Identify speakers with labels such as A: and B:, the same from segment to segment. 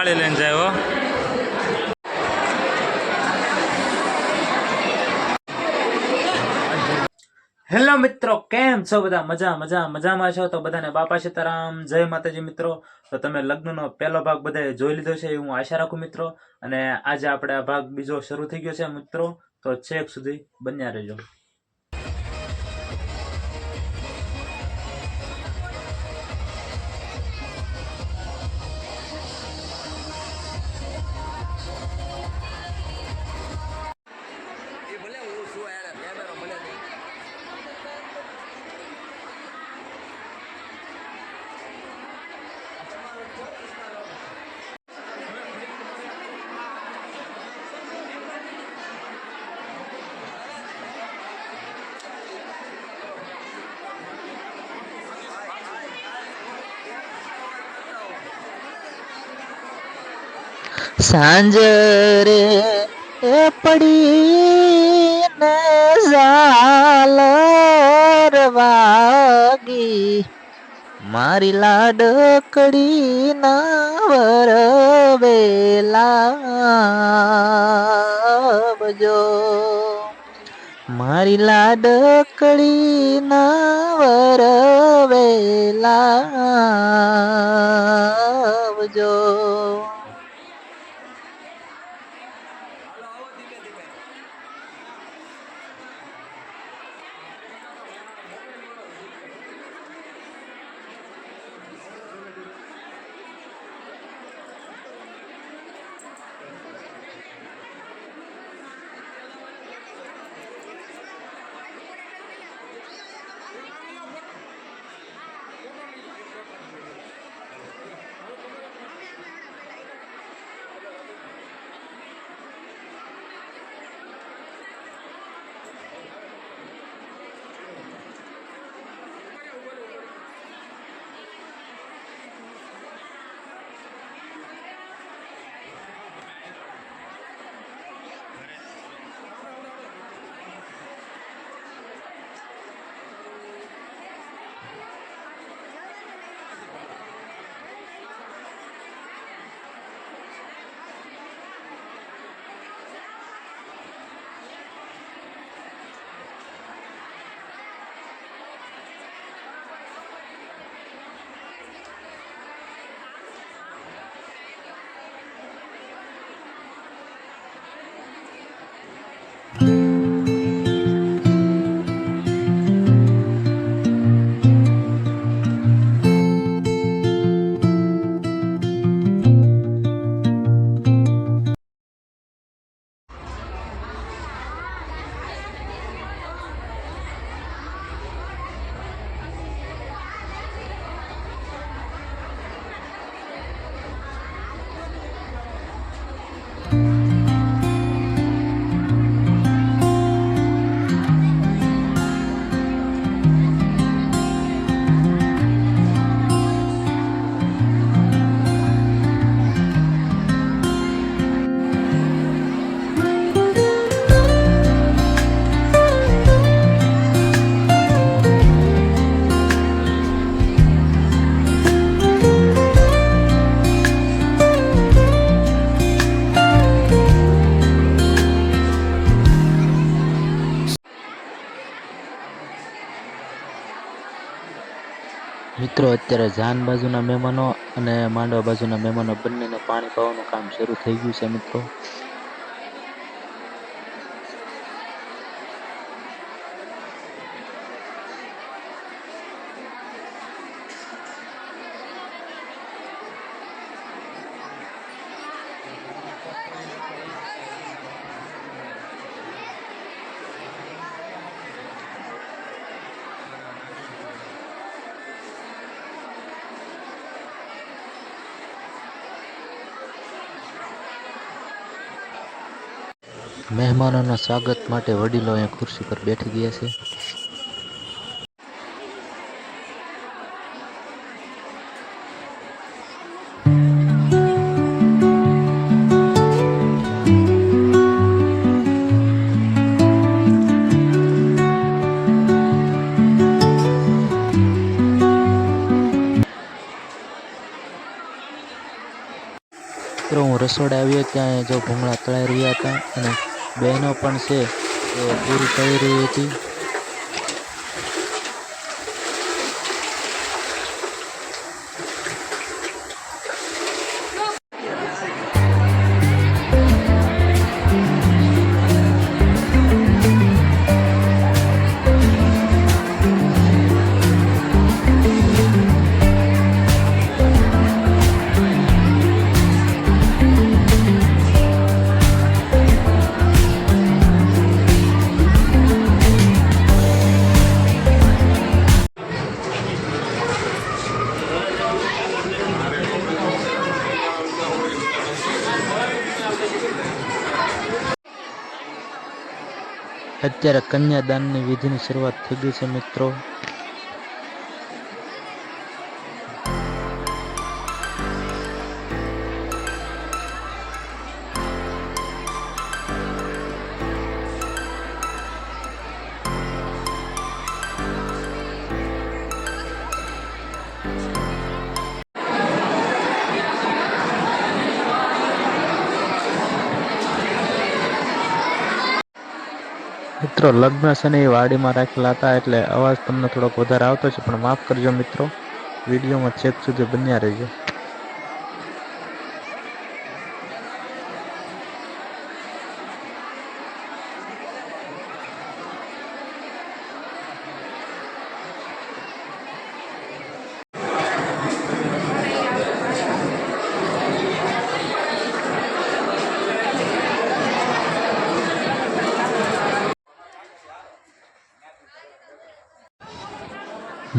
A: થાળી લઈને જાય હેલો મિત્રો, કેમ છો બધા? મજા મજા, મજામાં છો? તો બધાને બાપા સીતારામ, જય માતાજી મિત્રો. તો તમે લગ્નનો પહેલો ભાગ બધાએ જોઈ લીધો છે હું આશા રાખું મિત્રો. અને આજે આપણે આ ભાગ બીજો શરૂ થઈ ગયો છે મિત્રો. તો છેક સુધી બન્યા રહેજો.
B: સાંજ રે એ પડી ને ઝાલર વાગી મારી લાડકડી ના વરવેલાવજો મારી લાડકડી ના વરવેલાવજો મિત્રો, અત્યારે જાન બાજુના મહેમાનો અને માંડવા બાજુના મહેમાનો બંનેને પાણી પાવાનું કામ શરૂ થઈ ગયું છે, મિત્રો. મહેમાનોના સ્વાગત માટે વડીલો અહીંયા ખુરશી પર બેઠી ગયા છે. હું રસોડા આવ્યો ત્યાં જો ભૂંગળા તળાઈ રહ્યા હતા અને બહેનો પણ છે એ પૂરી કરી રહી હતી. અત્યારે કન્યાદાનની વિધિની શરૂઆત થઈ ગઈ છે મિત્રો. મિત્રો, લગ્ન છે ને એ વાડીમાં રાખેલા હતા, એટલે અવાજ તમને થોડોક વધારે આવતો છે, પણ માફ કરજો મિત્રો. વિડીયોમાં છેક સુધી બન્યા રહેજો.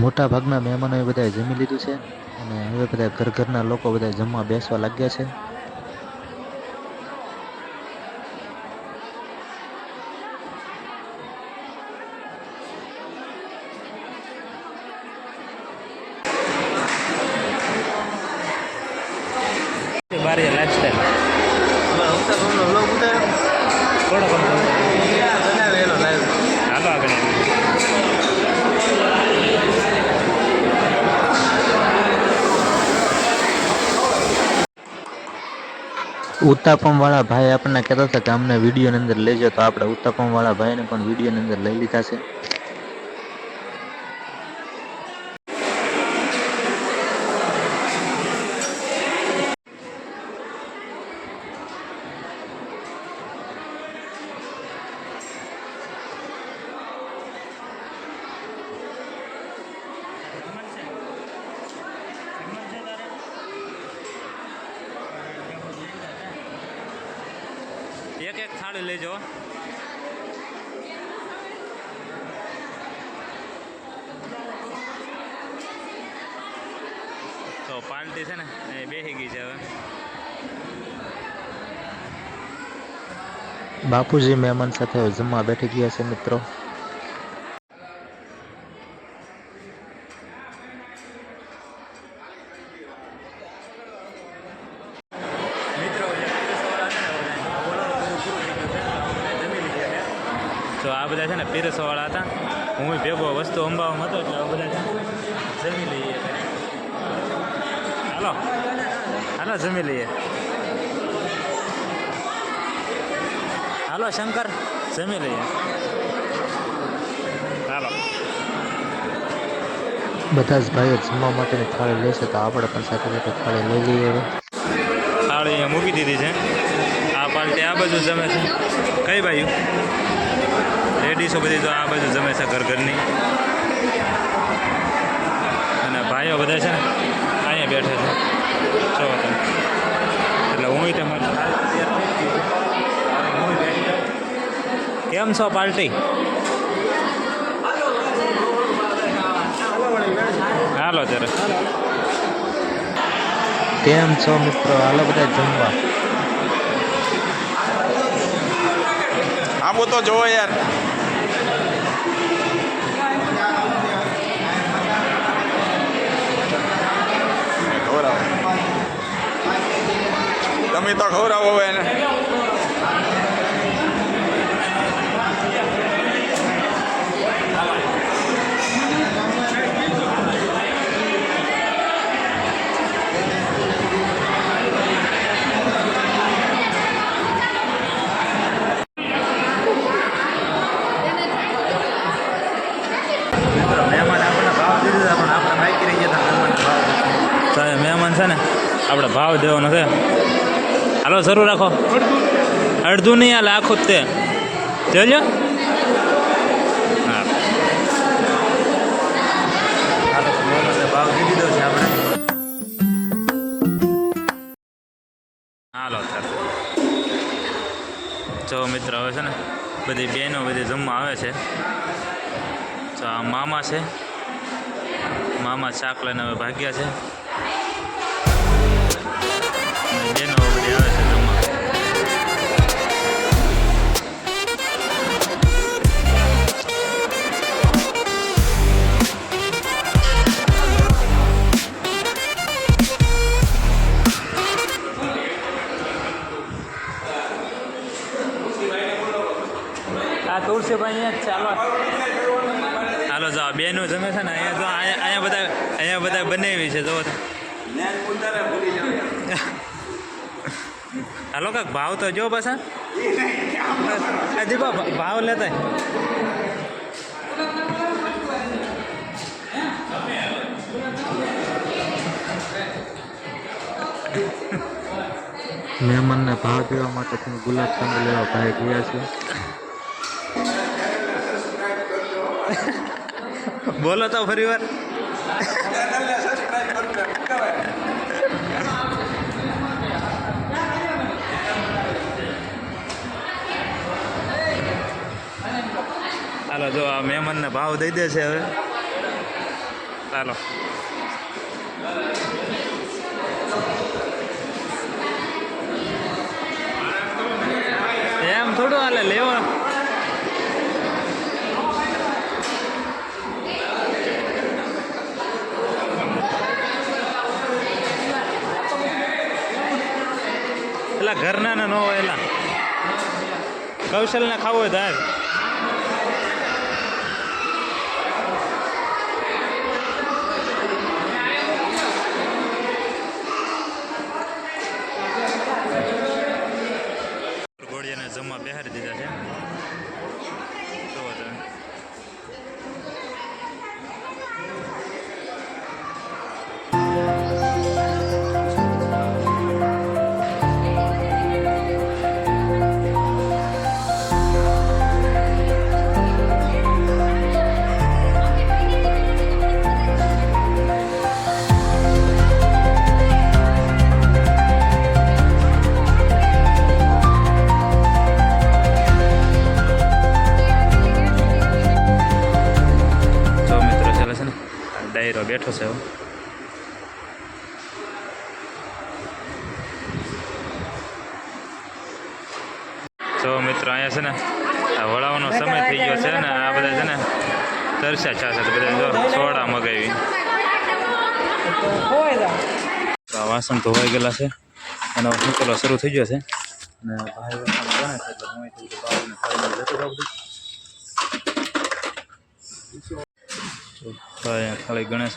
B: મોટા ભાગના મહેમાનોએ બધાએ જમી લીધું છે અને હવે બધા ઘર ઘરના લોકો બધા જમવા બેસવા લાગ્યા છે.
A: બારી
B: ઉત્તાપમ વાળા ભાઈ આપણને કહેતા હતા કે અમને વિડીયોની અંદર લેજો તો આપણે ઉત્તાપમવાળા ભાઈને પણ વિડીયોની અંદર લઈ લીધા છે.
A: એક લેજો તો પાલટી છે ને, એ બેસી ગઈ છે હવે.
B: બાપુજી મહેમાન સાથે જમવા બેઠી ગયા છે મિત્રો
A: તો આ છે હતા. હું ભેગો વસ્તુ અંબાવામાં હતો એટલે બધા જમી લઈએ. હાલો. હાલો જમી લઈએ. હાલો શંકર જમી લઈએ. હાલો.
B: બધા જ ભાઈઓ જમવા માટેની થાળી લેશે તો આપણે પણ સાથે સાથે થાળી લઈ લઈએ
A: થાળી અહીંયા મૂકી દીધી છે. આ પાર્ટી આ બાજુ જમે છે. કઈ બાજુ? લેડીઝો બધી તો આ બાજુ જમે છે ઘર ઘરની. અને ભાઈઓ બધા છે ને અહીંયા બેઠે છે. જો તમે. એટલે હું તમારે કેમ છો પાર્ટી? હાલો ત્યારે.
B: કેમ છો મિત્રો? હાલો બધા જમવા.
C: આબો તો જોવો યાર. તો ખવડાવો એને. સાહેબ મહેમાન છે ને?
A: આપણે ભાવ દેવો નથી હાલો શરૂ રાખો. અડધું નહીં હાલે આખું જ તે. જોજો હાલો, જો મિત્ર હવે છે ને બધી બહેનો બધી જમવા આવે છે. તો આ મામા છે. મામા શાક લઈને હવે ભાગ્યા છે. બહેનો આ તુલસીભાઈ અહીંયા ચાલો. હાલો, જો બેનો જમે છે ને, અહીંયા જો, અહીંયા બધા અહીંયા બધા બનાવી છે જો હાલો, કાક ભાવ તો જો પાછા. બા ભાવ લેતા.
B: મહેમાનને ભાવ દેવા માટે તમે ગુલાબ જાંબુ લેવા ભાઈ ગયા છે.
A: બોલો તો ફરી વાર હાલો, જો આ મહેમાનને ભાવ દઈ દે છે હવે. ચાલો એમ થોડું હાલે, લેવો એલા ઘરના નો હોય એલા. કૌશલને ખાવું હોય તો આ ડાયરો બેઠો છે જો મિત્રો અહીંયા છે ને આ વળાવવાનો સમય થઈ ગયો છે ને આ બધા છે ને તરસ્યા છાશે તો બધા જો સોડા મગાવી. વાસણ ધોવાઈ ગયેલા છે. એનો ઉકેલો શરૂ થઈ ગયો છે. અને ભાઈ વાસણ ગણે છે એટલે હું તો અહીંયા ખાલી ગણે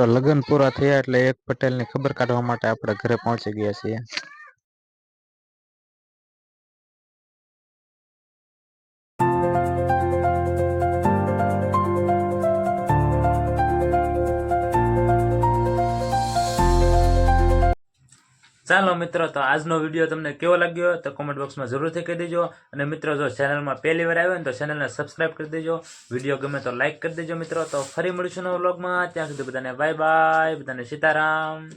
A: મિત્રો,
B: લગ્ન પૂરા થયા એટલે એક પટેલની ખબર કાઢવા માટે આપણે ઘરે પહોંચી ગયા છીએ.
A: ચાલો મિત્રો, તો આજનો વીડિયો તમને કેવો લાગ્યો તો કોમેન્ટ બોક્સમાં જરૂરથી કહી દેજો. અને મિત્રો, જો ચેનલમાં પહેલી વાર આવ્યો ને તો ચેનલને સબસ્ક્રાઈબ કરી દેજો. વીડિયો ગમે તો લાઇક કરી દેજો મિત્રો. તો ફરી મળીશું નવા વ્લોગમાં ત્યાં સુધી બધાને બાય બાય બધાને સીતારામ.